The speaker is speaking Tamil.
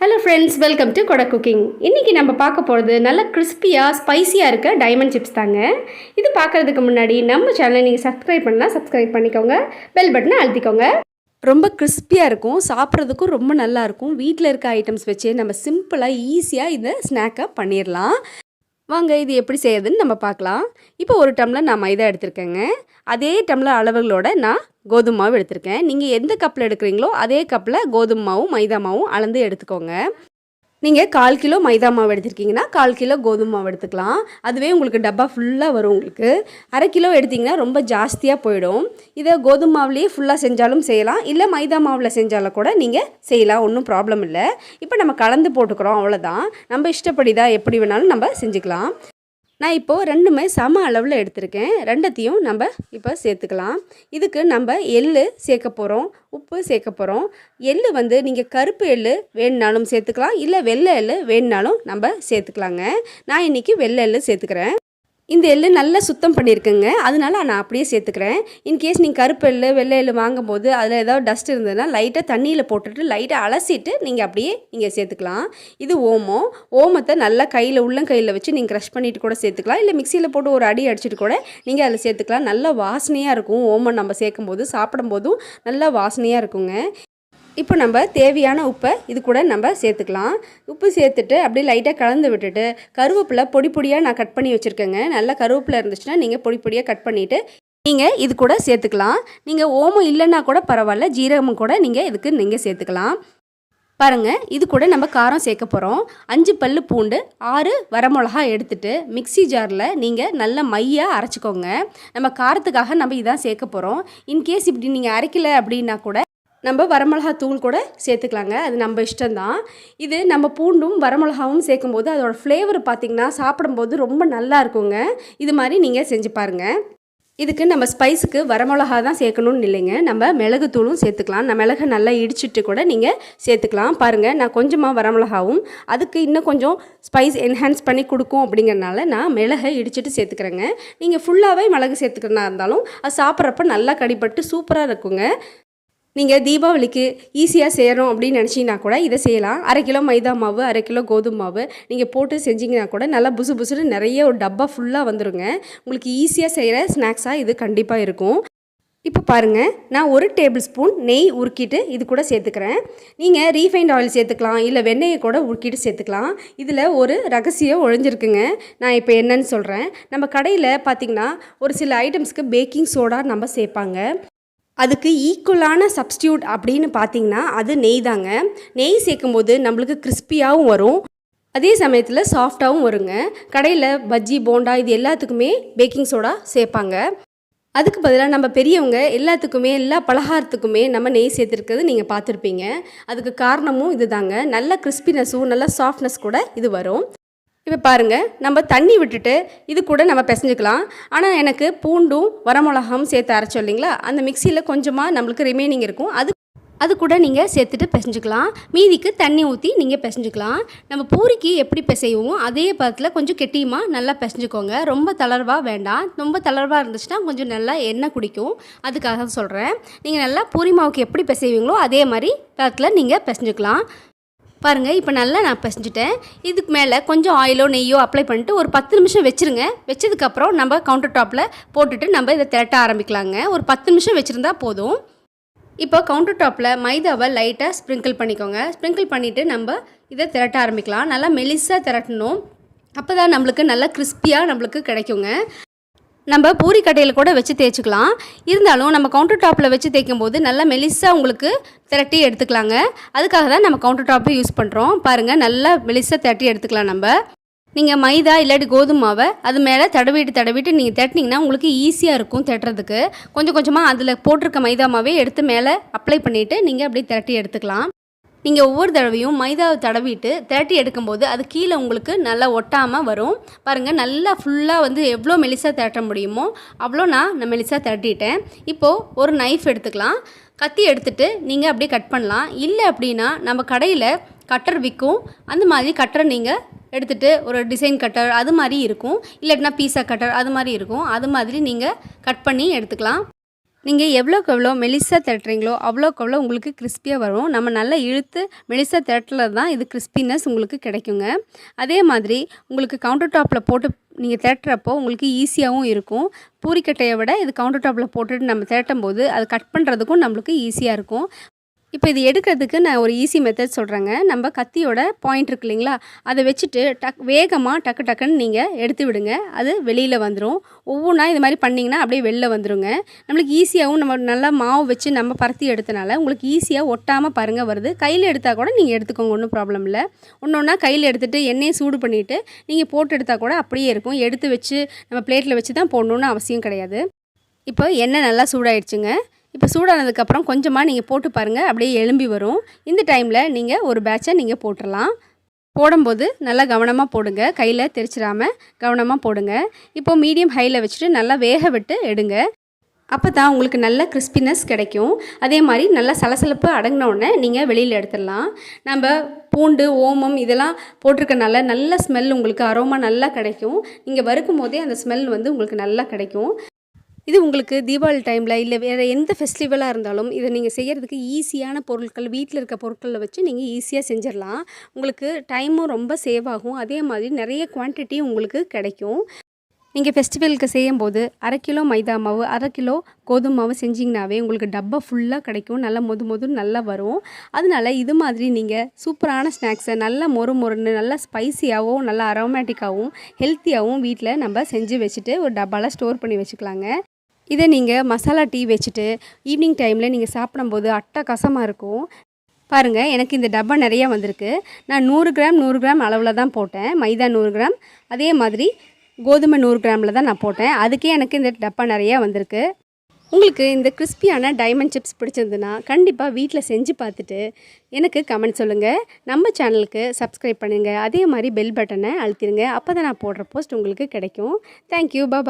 Hello friends welcome to Kodai cooking இன்றைக்கி நம்ம பார்க்க போகிறது நல்ல கிறிஸ்பியாக ஸ்பைசியாக இருக்க டைமண்ட் சிப்ஸ் தாங்க. இது பார்க்குறதுக்கு முன்னாடி நம்ம சேனலை நீங்கள் சப்ஸ்கிரைப் பண்ணால் சப்ஸ்கிரைப் பண்ணிக்கோங்க. பெல் பட்டனை அழுத்திக்கோங்க. ரொம்ப கிறிஸ்பியாக இருக்கும் சாப்பிட்றதுக்கும் ரொம்ப நல்லாயிருக்கும் வீட்டில் இருக்க ஐட்டம்ஸ் வச்சு நம்ம சிம்பிளாக ஈஸியாக இந்த ஸ்நாக்கை பண்ணிடலாம் வாங்க இது எப்படி செய்யறதுன்னு நம்ம பார்க்கலாம். இப்போ ஒரு டம்ளர் நான் மைதா எடுத்திருக்கேங்க. அதே டம்ளர் அளவுகளோட நான் கோதுமை மாவு எடுத்திருக்கேன். நீங்கள் எந்த கப்பில் எடுக்கிறீங்களோ அதே கப்பில் கோதுமை மாவும் மைதா மாவும் அளந்து எடுத்துக்கோங்க. நீங்கள் கால் கிலோ மைதா மாவு எடுத்திருக்கீங்கன்னா கால் கிலோ கோதுமை மாவு எடுத்துக்கலாம். அதுவே உங்களுக்கு டப்பா ஃபுல்லாக வரும் உங்களுக்கு. அரை கிலோ எடுத்திங்கன்னா ரொம்ப ஜாஸ்தியாக போயிடும். இதை கோதுமை மாவுலேயே ஃபுல்லாக செஞ்சாலும் செய்யலாம். இல்லை மைதா மாவில் செஞ்சாலும் கூட நீங்கள் செய்யலாம். ஒன்றும் ப்ராப்ளம் இல்லை. இப்போ நம்ம கலந்து போட்டுக்கிறோம். அவ்வளோதான் நம்ம இஷ்டப்படி தான் எப்படி வேணாலும் நம்ம செஞ்சுக்கலாம். நான் இப்போது ரெண்டுமே சம அளவில் எடுத்திருக்கேன். ரெண்டத்தையும் நம்ம இப்போ சேர்த்துக்கலாம். இதுக்கு நம்ம எள் சேர்க்க போகிறோம் உப்பு சேர்க்க போகிறோம் எள்ளு வந்து நீங்கள் கருப்பு எள்ளு வேணுனாலும் சேர்த்துக்கலாம். இல்லை வெள்ளை எள்ளு வேணுனாலும் நம்ம சேர்த்துக்கலாங்க. நான் இன்றைக்கி வெள்ளை எள்ளு சேர்த்துக்கிறேன். இந்த எள்ளு நல்லா சுத்தம் பண்ணியிருக்கேங்க. அதனால நான் அப்படியே சேர்த்துக்கிறேன். இன்கேஸ் நீங்கள் கருப்பு எள்ளு வெள்ளை எள்ளு வாங்கும்போது அதில் ஏதாவது டஸ்ட் இருந்ததுன்னா லைட்டாக தண்ணியில் போட்டுட்டு லைட்டாக அலசிட்டு நீங்கள் அப்படியே நீங்கள் சேர்த்துக்கலாம். இது ஓமம் ஓமத்தை நல்லா கையில் உள்ளங்கையில் வச்சு நீங்கள் க்ரஷ் பண்ணிட்டு கூட சேர்த்துக்கலாம். இல்லை மிக்சியில் போட்டு ஒரு அடி அடிச்சிட்டு கூட நீங்கள் அதில் சேர்த்துக்கலாம். நல்லா வாசனையாக இருக்கும். ஓமம் நம்ம சேர்க்கும்போது சாப்பிடும்போதும் நல்லா வாசனையாக இருக்குங்க. இப்போ நம்ம தேவையான உப்பை இது கூட நம்ம சேர்த்துக்கலாம். உப்பு சேர்த்துட்டு அப்படியே லைட்டாக கலந்து விட்டுட்டு கருவேப்பிலை பொடி பொடியாக நான் கட் பண்ணி வச்சுருக்கேங்க. நல்லா கருவேப்பிலை இருந்துச்சுன்னா நீங்கள் பொடி பொடியாக கட் பண்ணிவிட்டு நீங்கள் இது கூட சேர்த்துக்கலாம். நீங்கள் ஓமம் இல்லைன்னா கூட பரவாயில்ல ஜீரகமும் கூட நீங்கள் இதுக்கு நீங்கள் சேர்த்துக்கலாம். பாருங்கள் இது கூட நம்ம காரம் சேர்க்க போகிறோம் அஞ்சு பல் பூண்டு ஆறு வரமிளகா எடுத்துட்டு மிக்ஸி ஜாரில் நீங்கள் நல்ல மையாக அரைச்சிக்கோங்க. நம்ம காரத்துக்காக நம்ம இதான் சேர்க்க போகிறோம் இன்கேஸ் இப்படி நீங்கள் அரைக்கலை அப்படின்னா கூட நம்ம வரமிளகா தூள் கூட சேர்த்துக்கலாங்க. அது நம்ம இஷ்டம்தான். இது நம்ம பூண்டும் வரமிளகாவும் சேர்க்கும்போது அதோடய ஃப்ளேவர் பார்த்திங்கன்னா சாப்பிடும்போது ரொம்ப நல்லா இருக்குங்க. இது மாதிரி நீங்கள் செஞ்சு பாருங்கள் இதுக்கு நம்ம ஸ்பைஸுக்கு வரமிளகா தான் சேர்க்கணும்னு இல்லைங்க. நம்ம மிளகுத்தூளும் சேர்த்துக்கலாம். நான் மிளகு நல்லா இடிச்சிட்டு கூட நீங்கள் சேர்த்துக்கலாம். பாருங்கள் நான் கொஞ்சமாக வரமிளகாவும் அதுக்கு இன்னும் கொஞ்சம் ஸ்பைஸ் என்ஹான்ஸ் பண்ணி கொடுக்கும் அப்படிங்கிறனால நான் மிளகை இடிச்சிட்டு சேர்த்துக்கிறேங்க. நீங்கள் ஃபுல்லாகவே மிளகு சேர்த்துக்கிறனா இருந்தாலும் அது சாப்பிட்றப்ப நல்லா கடிப்பட்டு சூப்பராக இருக்குங்க. நீங்கள் தீபாவளிக்கு ஈஸியாக செய்கிறோம் அப்படின்னு நினச்சிங்கன்னா கூட இதை செய்யலாம். அரை கிலோ மைதா மாவு அரை கிலோ கோதுமை மாவு நீங்கள் போட்டு செஞ்சிங்கன்னா கூட நல்லா புசு புசுன்னு நிறைய ஒரு டப்பா ஃபுல்லாக வந்துடுங்க உங்களுக்கு ஈஸியாக செய்கிற ஸ்நாக்ஸாக இது கண்டிப்பாக இருக்கும். இப்போ பாருங்கள் நான் ஒரு டேபிள் ஸ்பூன் நெய் உருக்கிட்டு இது கூட சேர்த்துக்கிறேன். நீங்கள் ரீஃபைண்ட் ஆயில் சேர்த்துக்கலாம் இல்லை வெண்ணெயை கூட உருக்கிட்டு சேர்த்துக்கலாம். இதில் ஒரு ரகசியம் ஒழிஞ்சிருக்குங்க. நான் இப்போ என்னன்னு சொல்கிறேன் நம்ம கடையில் பார்த்திங்கன்னா ஒரு சில ஐட்டம்ஸ்க்கு பேக்கிங் சோடா நம்ம சேர்ப்பாங்க. அதுக்கு ஈக்குவலான சப்ஸ்டியூட் அப்படின்னு பார்த்தீங்கன்னா அது நெய் தாங்க. நெய் சேர்க்கும்போது நம்மளுக்கு கிறிஸ்பியாகவும் வரும். அதே சமயத்தில் சாஃப்டாகவும் வருங்க. கடையில் பஜ்ஜி போண்டா இது எல்லாத்துக்குமே பேக்கிங் சோடா சேர்ப்பாங்க. அதுக்கு பதிலாக நம்ம பெரியவங்க எல்லாத்துக்குமே எல்லா பலகாரத்துக்குமே நம்ம நெய் சேர்த்துருக்கிறது நீங்கள் பார்த்துருப்பீங்க. அதுக்கு காரணமும் இது தாங்க நல்ல கிறிஸ்பினஸும் நல்ல சாஃப்ட்னஸ் கூட இது வரும். இப்போ பாருங்கள் நம்ம தண்ணி விட்டுட்டு இது கூட நம்ம பிசைஞ்சிக்கலாம். ஆனால் எனக்கு பூண்டும் வரமிளகாவும் சேர்த்து அரைச்சோம் இல்லைங்களா? அந்த மிக்சியில் கொஞ்சமாக நம்மளுக்கு ரிமைனிங் இருக்கும். அது அது கூட நீங்கள் சேர்த்துட்டு பிசைஞ்சிக்கலாம். மீதிக்கு தண்ணி ஊற்றி நீங்கள் பிசைஞ்சிக்கலாம். நம்ம பூரிக்கு எப்படி பிசைவோமோ அதே பதத்தில் கொஞ்சம் கெட்டியமாக நல்லா பிசைஞ்சுக்கோங்க. ரொம்ப தளர்வாக வேண்டாம். ரொம்ப தளர்வாக இருந்துச்சுன்னா கொஞ்சம் நல்லா எண்ணெய் குடிக்கும். அதுக்காக சொல்கிறேன் நீங்கள் நல்லா பூரி மாவுக்கு எப்படி பிசைவீங்களோ அதே மாதிரி பதத்தில் நீங்கள் பிசைஞ்சிக்கலாம். பாருங்கள் இப்போ நல்லா நான் பிசைஞ்சிட்டேன். இதுக்கு மேலே கொஞ்சம் ஆயிலோ நெய்யோ அப்ளை பண்ணிட்டு ஒரு பத்து நிமிஷம் வச்சுருங்க. வச்சதுக்கப்புறம் நம்ம கவுண்டர் டாப்பில் போட்டுட்டு நம்ம இதை திரட்ட ஆரம்பிக்கலாங்க. ஒரு பத்து நிமிஷம் வச்சுருந்தா போதும். இப்போ கவுண்டர் டாப்பில் மைதாவை லைட்டாக ஸ்ப்ரிங்கிள் பண்ணிக்கோங்க. ஸ்ப்ரிங்கிள் பண்ணிவிட்டு நம்ம இதை திரட்ட ஆரம்பிக்கலாம். நல்லா மெலிசாக திரட்டணும். அப்போ தான் நம்மளுக்கு நல்லா கிறிஸ்பியாக நம்மளுக்கு கிடைக்குங்க. நம்ம பூரி கட்டையில் கூட வச்சு தேய்ச்சிக்கலாம். இருந்தாலும் நம்ம கவுண்டர் டாப்பில் வச்சு தேய்க்கும் போது நல்லா மெலிசாக உங்களுக்கு திரட்டி எடுத்துக்கலாங்க. அதுக்காக தான் நம்ம கவுண்டர் டாப்பை யூஸ் பண்ணுறோம் பாருங்கள் நல்லா மெலிசாக திரட்டி எடுத்துக்கலாம் நம்ம. நீங்கள் மைதா இல்லாட்டி கோதுமை மாவை அது மேலே தடவிட்டு தடவிட்டு நீங்கள் தட்டினீங்கன்னா உங்களுக்கு ஈஸியாக இருக்கும் தட்டுறதுக்கு கொஞ்சம் கொஞ்சமாக அதில் போட்டிருக்க மைதா மாவே எடுத்து மேலே அப்ளை பண்ணிவிட்டு நீங்கள் அப்படியே திரட்டி எடுத்துக்கலாம். நீங்கள் ஒவ்வொரு தடவையும் மைதாவை தடவிட்டு திரட்டி எடுக்கும்போது அது கீழே உங்களுக்கு நல்லா ஒட்டாமல் வரும். பாருங்கள் நல்லா ஃபுல்லாக வந்து எவ்வளோ மெலிசாக திரட்ட முடியுமோ அவ்வளோ நான் நான் மெலிசாக திரட்டிட்டேன் இப்போது ஒரு நைஃப் எடுத்துக்கலாம். கத்தி எடுத்துட்டு நீங்கள் அப்படியே கட் பண்ணலாம். இல்லை அப்படின்னா நம்ம கடையில் கட்டர் விற்கும். அந்த மாதிரி கட்டரை நீங்கள் எடுத்துகிட்டு ஒரு டிசைன் கட்டர் அது மாதிரி இருக்கும். இல்லாட்டினா பீஸா கட்டர் அது மாதிரி இருக்கும். அது மாதிரி நீங்கள் கட் பண்ணி எடுத்துக்கலாம். நீங்கள் எவ்வளோக்கு எவ்வளோ மெலிசாக திரட்டுறீங்களோ அவ்வளோக்கு அவ்வளோ உங்களுக்கு கிறிஸ்பியாக வரும். நம்ம நல்லா இழுத்து மெலிசாக திரட்டுறது தான் இது கிறிஸ்பினஸ் உங்களுக்கு கிடைக்குங்க. அதே மாதிரி உங்களுக்கு கவுண்டர் டாப்பில் போட்டு நீங்கள் திரட்டுறப்போ உங்களுக்கு ஈஸியாகவும் இருக்கும். பூரிக்கட்டையை விட இது கவுண்டர் டாப்பில் போட்டுட்டு நம்ம திரட்டும் போது அது கட் பண்ணுறதுக்கும் நம்மளுக்கு ஈஸியாக இருக்கும். இப்போ இது எடுக்கிறதுக்கு நான் ஒரு ஈஸி மெத்தட் சொல்கிறேங்க நம்ம கத்தியோட பாயிண்ட் இருக்கு இல்லைங்களா? அதை வச்சுட்டு டக் வேகமாக டக்கு டக்குன்னு நீங்கள் எடுத்து விடுங்க. அது வெளியில் வந்துடும் ஒவ்வொன்றா இது மாதிரி பண்ணிங்கன்னா அப்படியே வெளில வந்துருங்க. நம்மளுக்கு ஈஸியாகவும் நம்ம நல்லா மாவு வச்சு நம்ம பருத்தி எடுத்தனால உங்களுக்கு ஈஸியாக ஒட்டாமல் பாருங்கள் வருது. கையில் எடுத்தால் கூட நீங்கள் எடுத்துக்கோங்க ஒன்றும் ப்ராப்ளம் இல்லை. ஒன்று ஒன்றா கையில் எடுத்துகிட்டு எண்ணெயை சூடு பண்ணிவிட்டு நீங்கள் போட்டு எடுத்தால் கூட அப்படியே இருக்கும். எடுத்து வச்சு நம்ம பிளேட்டில் வச்சு தான் போடணுன்னு அவசியம் கிடையாது. இப்போ எண்ணெய் நல்லா சூடாயிடுச்சுங்க. இப்போ சூடானதுக்கப்புறம் கொஞ்சமாக நீங்கள் போட்டு பாருங்கள் அப்படியே எலும்பி வரும். இந்த டைமில் நீங்கள் ஒரு பேட்சை நீங்கள் போட்டுடலாம் போடும்போது நல்லா கவனமாக போடுங்க. கையில் தெரிச்சிடாமல் கவனமாக போடுங்க. இப்போ மீடியம் ஹையில் வச்சுட்டு நல்லா வேக விட்டு எடுங்க. அப்போ தான் உங்களுக்கு நல்ல கிறிஸ்பினஸ் கிடைக்கும். அதே மாதிரி நல்லா சலசலப்பு அடங்கினோடனே நீங்கள் வெளியில் எடுத்துடலாம். நம்ம பூண்டு ஓமம் இதெல்லாம் போட்டிருக்கனால நல்ல ஸ்மெல் உங்களுக்கு அரோமா நல்லா கிடைக்கும். நீங்கள் வறுக்கும் போதே அந்த ஸ்மெல் வந்து உங்களுக்கு நல்லா கிடைக்கும். இது உங்களுக்கு தீபாவளி டைமில் இல்லை வேறு எந்த ஃபெஸ்டிவலாக இருந்தாலும் இதை நீங்கள் செய்கிறதுக்கு ஈஸியான பொருட்கள் வீட்டில் இருக்க பொருட்களில் வச்சு நீங்கள் ஈஸியாக செஞ்சிடலாம். உங்களுக்கு டைமும் ரொம்ப சேவ் ஆகும். அதே மாதிரி நிறைய குவான்டிட்டி உங்களுக்கு கிடைக்கும். நீங்கள் ஃபெஸ்டிவலுக்கு செய்யும்போது அரை கிலோ மைதா மாவு அரை கிலோ கோதுமை மாவு செஞ்சிங்கனாவே உங்களுக்கு டப்பா ஃபுல்லாக கிடைக்கும். நல்லா மொது மொது நல்லா வரும். அதனால இது மாதிரி நீங்கள் சூப்பரான ஸ்நாக்ஸை நல்லா மொறு மொறுன்னு நல்லா ஸ்பைசியாகவும் நல்லா அரோமேட்டிக்காகவும் ஹெல்த்தியாகவும் வீட்டில் நம்ம செஞ்சு வச்சுட்டு ஒரு டப்பாவில் ஸ்டோர் பண்ணி வச்சுக்கலாங்க. இதை நீங்கள் மசாலா டீ வச்சுட்டு ஈவினிங் டைமில் நீங்கள் சாப்பிடும்போது அட்டகாசமாக இருக்கும். பாருங்கள் எனக்கு இந்த டப்பா நிறையா வந்திருக்கு. நான் நூறு கிராம் நூறு கிராம் அளவில் தான் போட்டேன். மைதா நூறு கிராம். அதே மாதிரி கோதுமை நூறு கிராமில் தான் நான் போட்டேன். அதுக்கே எனக்கு இந்த டப்பா நிறையா வந்திருக்கு. உங்களுக்கு இந்த கிறிஸ்பியான டைமண்ட் சிப்ஸ் பிடிச்சிருந்துன்னா கண்டிப்பாக வீட்டில் செஞ்சு பார்த்துட்டு எனக்கு கமெண்ட் சொல்லுங்கள் நம்ம சேனலுக்கு சப்ஸ்கிரைப் பண்ணுங்கள் அதே மாதிரி பெல் பட்டனை அழுத்திடுங்க அப்போ தான் நான் போடுற போஸ்ட் உங்களுக்கு கிடைக்கும். Thank you bye